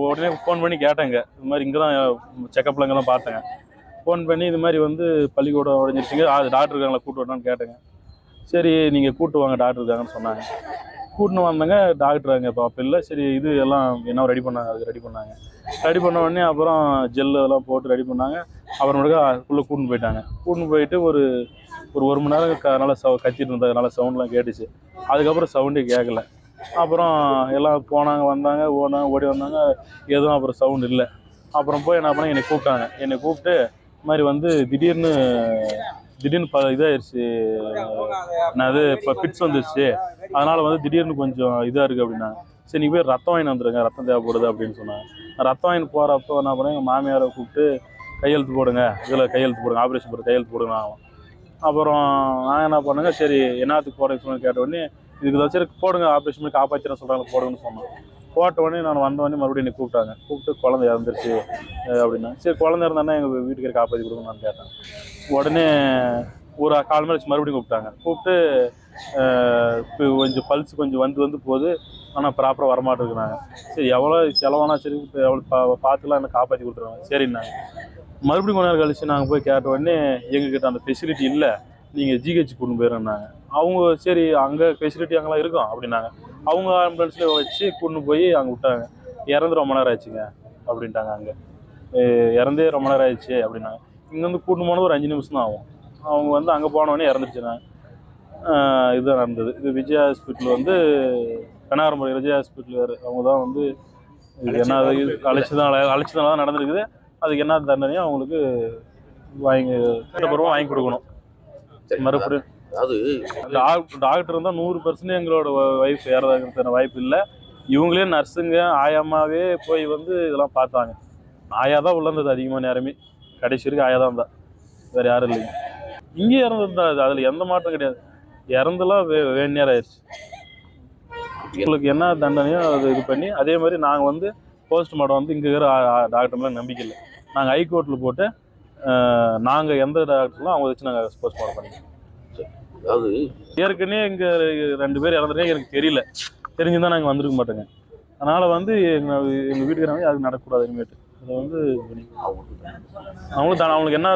உடனே ஃபோன் பண்ணி கேட்டேங்க. இது மாதிரி இங்கே தான் செக்கப்பில் இங்கே தான் பார்த்தேங்க. ஃபோன் பண்ணி இது மாதிரி வந்து பள்ளிக்கூடம் உடஞ்சிருச்சுங்க. அது டாக்டர் இருக்காங்களா கூட்டு வரணும்னு கேட்டேங்க. சரி நீங்கள் கூட்டு வாங்க டாக்டர் இருக்காங்கன்னு சொன்னாங்க. கூட்டின்னு வந்தேங்க டாக்டர் அங்கே இப்போ அப்போ இல்லை. சரி இது எல்லாம் என்ன ரெடி பண்ணாங்க அதுக்கு ரெடி பண்ணாங்க. ரெடி பண்ண உடனே அப்புறம் ஜெல் அதெல்லாம் போட்டு ரெடி பண்ணாங்க. அப்புறமேட்டுக்கா உள்ளே கூட்டின்னு போயிட்டாங்க. கூட்டின்னு போயிட்டு ஒரு ஒரு ஒரு மணி நேரம் க நல்லா சவு கத்திட்டு இருந்தது நல்லா சவுண்ட்லாம் கேட்டுச்சு. அதுக்கப்புறம் சவுண்டே கேட்கல அப்புறம் எல்லாம் போனாங்க வந்தாங்க ஓடினாங்க ஓடி வந்தாங்க. எதுவும் அப்புறம் சவுண்ட் இல்லை. அப்புறம் போய் என்ன பண்ணாங்க? என்னை கூப்பிட்டாங்க. என்னை கூப்பிட்டு இது மாதிரி வந்து திடீர்னு திடீர்னு ப இதாகிடுச்சு என்னது இப்போ பிட்ஸ் வந்துருச்சு. அதனால் வந்து திடீர்னு கொஞ்சம் இதாக இருக்குது அப்படின்னாங்க. சரி நீ போய் ரத்தம் வாங்கி வந்துருங்க. ரத்தம் தேவைப்படுது அப்படின்னு சொன்னாங்க. ரத்தம் வாங்கி போகிறப்போ என்ன பண்ணேன் எங்கள் மாமியாரை கூப்பிட்டு கையெழுத்து போடுங்க. இதில் கையெழுத்து போடுங்க. ஆப்ரேஷன் போட்டு கையெழுத்து போடுங்க ஆகும். அப்புறம் நான் என்ன பண்ணுங்க? சரி என்னத்துக்கு போடுறேன்னு சொல்லி கேட்ட உடனே இதுக்கு தான் சரி போடுங்க ஆப்ரேஷன் பண்ணி காப்பாற்றின சொல்கிறாங்க போடுங்கன்னு சொன்னாங்க போட்ட உடனே நான் வந்த உடனே மறுபடியும் என்னை கூப்பிட்டாங்க. கூப்பிட்டு குழந்தை இறந்துருச்சு அப்படின்னா. சரி குழந்தை இருந்தானே எங்கள் வீட்டுக்கு காப்பாற்றி கொடுங்க நான் கேட்டேன் உடனே ஒரு கால் மணி வச்சு மறுபடியும் கூப்பிட்டாங்க. கூப்பிட்டு இப்போ கொஞ்சம் பல்ஸ் கொஞ்சம் வந்து வந்து போகுது. ஆனால் ப்ராப்பராக வரமாட்டேங்குறாங்க. சரி எவ்வளோ செலவானா சரி இப்போ எவ்வளோ பா பார்த்துலாம் என்ன காப்பாற்றி கொடுத்துருவாங்க. சரின்னாங்க மறுபடியும் கொஞ்ச நேரம் கழிச்சு நாங்கள் போய் கேட்ட உடனே எங்ககிட்ட அந்த ஃபெசிலிட்டி இல்லை. நீங்கள் ஜிஹெச் கொண்டு போயிடுறேன்னாங்க அவங்க சரி அங்கே ஃபெசிலிட்டி அங்கெல்லாம் இருக்கும் அப்படின்னாங்க. அவங்க ஆம்புலன்ஸில் வச்சு கொண்டு போய் அங்கே விட்டாங்க. இறந்து ரொம்ப நேரம் ஆச்சுங்க அப்படின்ட்டாங்க அங்கே. இறந்தே ரொம்ப நேரம் ஆயிடுச்சு அப்படின்னாங்க. இங்கேருந்து கூட்டு போனது ஒரு அஞ்சு நிமிஷம் தான் ஆகும். அவங்க வந்து அங்கே போனோடனே இறந்துருச்சுனாங்க இதுதான் நடந்தது. இது விஜய் ஹாஸ்பிட்டல் வந்து கனகாரம்புரம் விஜய் ஹாஸ்பிட்டல் வேறு. அவங்க தான் வந்து இது என்ன அழைச்சி தான் அழைச்சி தான் நடந்திருக்குது. அதுக்கு என்ன தண்டனையோ அவங்களுக்கு வாங்கி வாங்கி கொடுக்கணும். மறுபடியும் அது டாக்டர் இருந்தால் நூறு பர்சன்ட் எங்களோட ஒய்ஃப் ஏறதாங்கிறதுக்கான வாய்ப்பு இல்லை. இவங்களே நர்ஸுங்க ஆயாமாவே போய் வந்து இதெல்லாம் பார்த்தாங்க. ஆயா தான் உள்ள இருந்தது அதிகமாக நேரமே. கடைசி வரைக்கும் ஆயா தான் வேறு யாரும் இல்லைங்க. இங்கே இறந்துருந்தா அது. அதில் எந்த மாற்றம் கிடையாது. இறந்துலாம் வே வேணியர் ஆயிடுச்சு. எங்களுக்கு என்ன தண்டனையோ அது இது பண்ணி அதே மாதிரி நாங்கள் வந்து போஸ்ட்மார்ட்டம் வந்து இங்கே இருக்கிற டாக்டர்லாம் நம்பிக்கை இல்லை. நாங்கள் ஹைகோர்ட்டில் போட்டு நாங்கள் எந்த டாக்டர்லாம் அவங்க வச்சு நாங்கள் போஸ்ட்மார்ட்டம் சரி. அதாவது ஏற்கனவே இங்கே ரெண்டு பேர் இறந்துருக்கே எனக்கு தெரியல. தெரிஞ்சுதான் நாங்கள் வந்திருக்க மாட்டோங்க. அதனால் வந்து எங்கள் எங்கள் வீட்டுக்காரங்க அது நடக்கக்கூடாது இனிமேட்டு. அதை வந்து அவங்களுக்கு அவங்களுக்கு என்ன